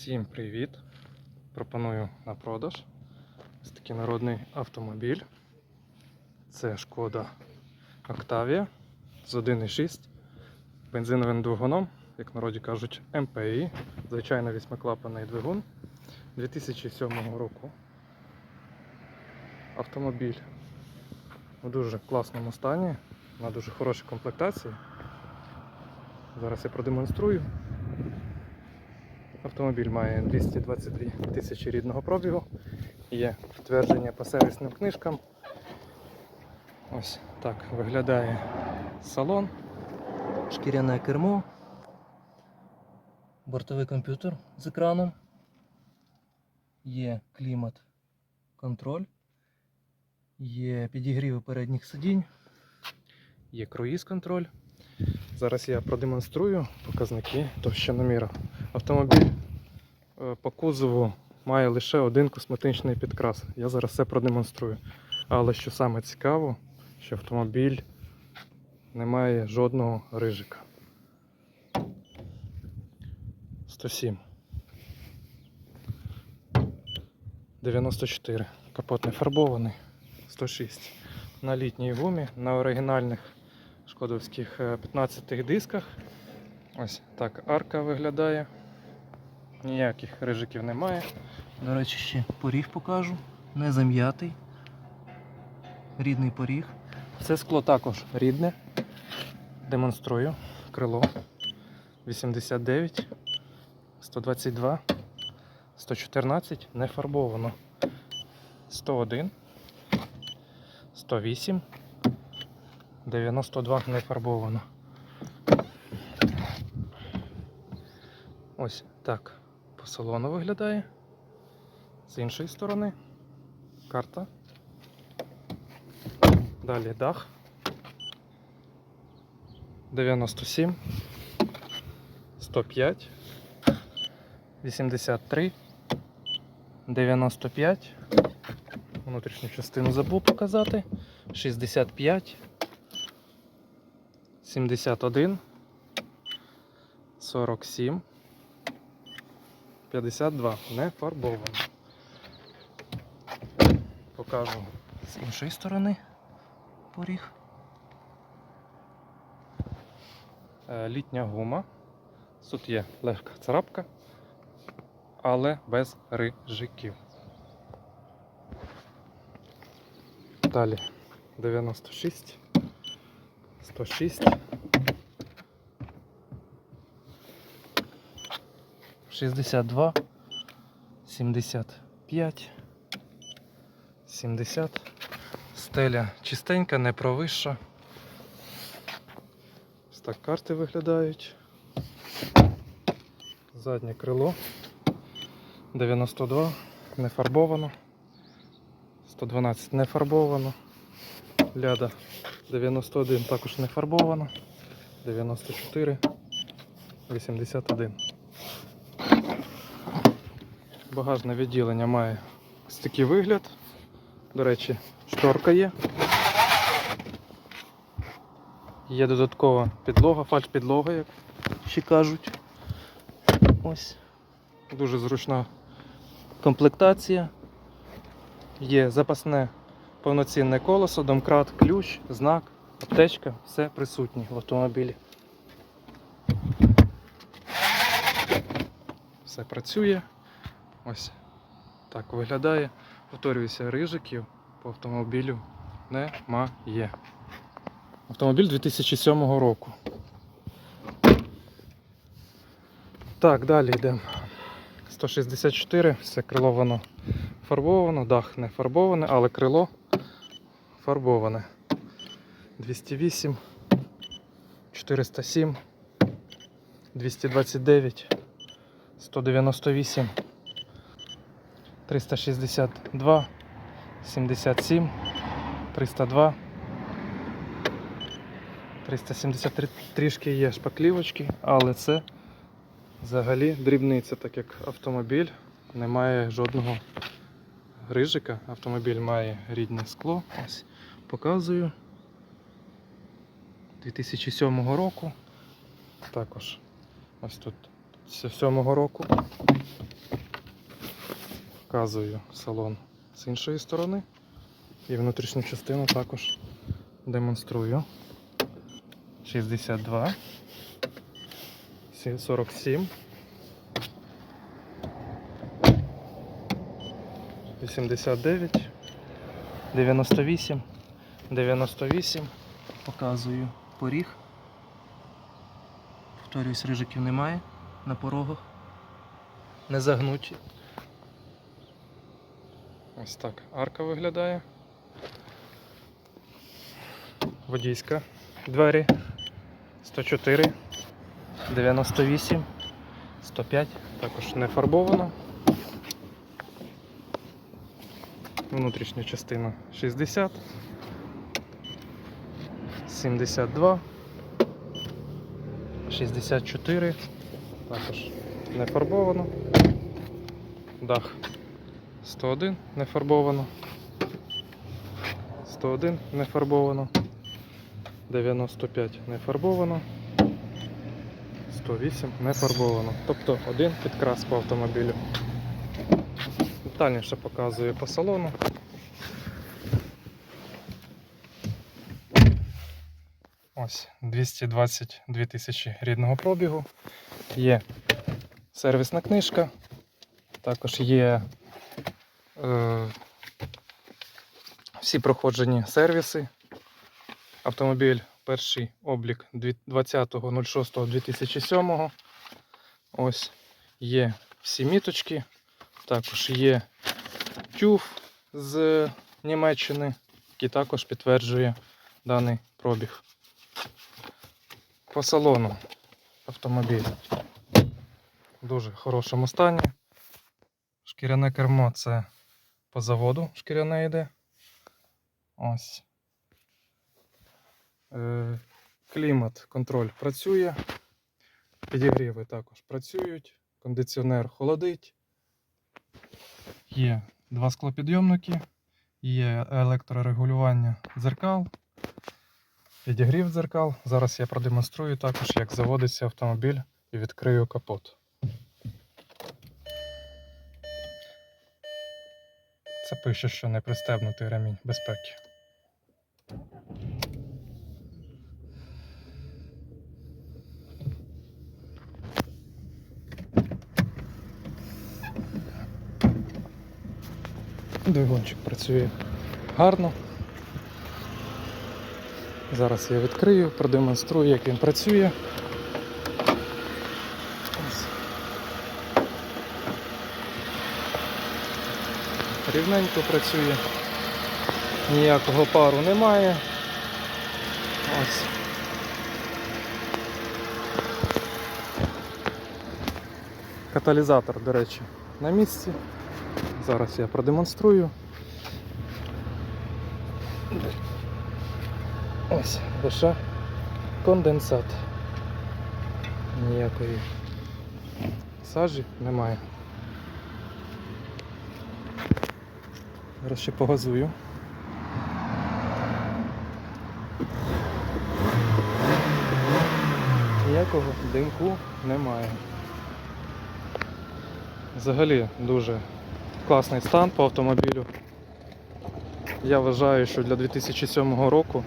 Всім привіт! Пропоную на продаж ось такий народний автомобіль. Це шкода Octavia з 1.6 бензиновим двигуном, як народі кажуть, МПІ, звичайно вісьмиклапаний двигун 2007 року. Автомобіль у дуже класному стані, на дуже хорошій комплектації. Зараз я продемонструю. Автомобіль має 222 тисячі рідного пробігу. Є підтвердження по сервісним книжкам. Ось так виглядає салон. Шкіряне кермо. Бортовий комп'ютер з екраном. Є клімат контроль. Є підігріви передніх сидінь. Є круїз контроль. Зараз я продемонструю показники товщиноміра. Автомобіль е, по кузову має лише один косметичний підкрас. Я зараз все продемонструю. Але що саме цікаво, що автомобіль не має жодного рижика. 107. 94. Капот не фарбований. 106. На літній гумі, на оригінальних шкодовських е, 15 дисках. Ось так арка виглядає. Ніяких рижиків немає. До речі, ще поріг покажу. Не зам'ятий. Рідний поріг. Це скло також рідне. Демонструю. Крило 89, 122, 114 не фарбовано. 101, 108, 92 не фарбовано. Ось так по салону виглядає. З іншої сторони карта. Далі дах. 97, 105, 83, 95. Внутрішню частину забув показати. 65, 71, 47, 52. Не фарбовано. Покажу з іншої сторони поріг. Е, Літня гума. Тут є легка царапка, але без рижиків. Далі 96, 106, 62, 75, 70. Стеля чистенька, не провища. Ось так карти виглядають. Заднє крило 92, не фарбовано. 112 не фарбовано. Ляда 91 також не фарбовано. 94, 81. Багажне відділення має ось такий вигляд. До речі, шторка є. Є додаткова підлога, фальш-підлога, як ще кажуть. Ось. Дуже зручна комплектація. Є запасне повноцінне колесо, домкрат, ключ, знак, аптечка, все присутнє в автомобілі. Все працює. Ось так виглядає. Повторююся, рижиків по автомобілю немає. Автомобіль 2007 року. Так, далі йдемо. 164, все крило воно фарбовано, дах не фарбоване, але крило фарбоване. 208, 407, 229, 198, 362, 77, 302, 373 трішки є шпаклівочки, але це взагалі дрібниця, так як автомобіль не має жодного рижика. Автомобіль має рідне скло. Ось показую. 2007 року. Також ось тут з 7 року. Показую салон з іншої сторони. І внутрішню частину також демонструю. 62, 47, 89, 98, 98. Показую поріг. Повторюсь, рижиків немає на порогах. Не загнуті. Ось так арка виглядає. Водійська. Двері. 104, 98, 105, також не фарбовано. Внутрішня частина 60, 72, 64, також не фарбовано. Дах 101 не фарбовано. 101 не фарбовано. 95 не фарбовано. 108 не фарбовано. Тобто один підкрас по автомобілю. Детальніше показую по салону. Ось 222 тисячі рідного пробігу. Є сервісна книжка. Також є всі проходжені сервіси. Автомобіль перший облік 20.06.2007. Ось є всі міточки. Також є тюф з Німеччини, який також підтверджує даний пробіг. По салону автомобіль в дуже хорошому стані. Шкіряне кермо це по заводу шкіряне йде. Ось. Е, Клімат, контроль працює. Підігріви також працюють. Кондиціонер холодить. Є два склопідйомники, є електрорегулювання дзеркал, підігрів дзеркал. Зараз я продемонструю також, як заводиться автомобіль і відкрию капот. Це пише, що не пристебнутий ремінь безпеки. Двигунчик працює гарно. Зараз я відкрию, продемонструю, як він працює. Рівненько працює. Ніякого пару немає. Ось. Каталізатор, до речі, на місці. Зараз я продемонструю. Ось, лише конденсат. Ніякої сажі немає. Зараз ще погазую. Ніякого димку немає. Взагалі дуже класний стан по автомобілю. Я вважаю, що для 2007 року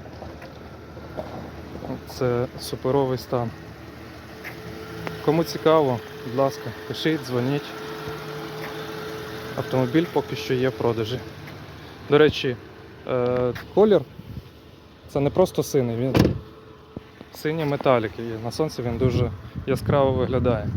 це суперовий стан. Кому цікаво, будь ласка, пишіть, дзвоніть. Автомобіль поки що є в продажі. До речі, е, колір це не просто синий, він синій металік і на сонці він дуже яскраво виглядає.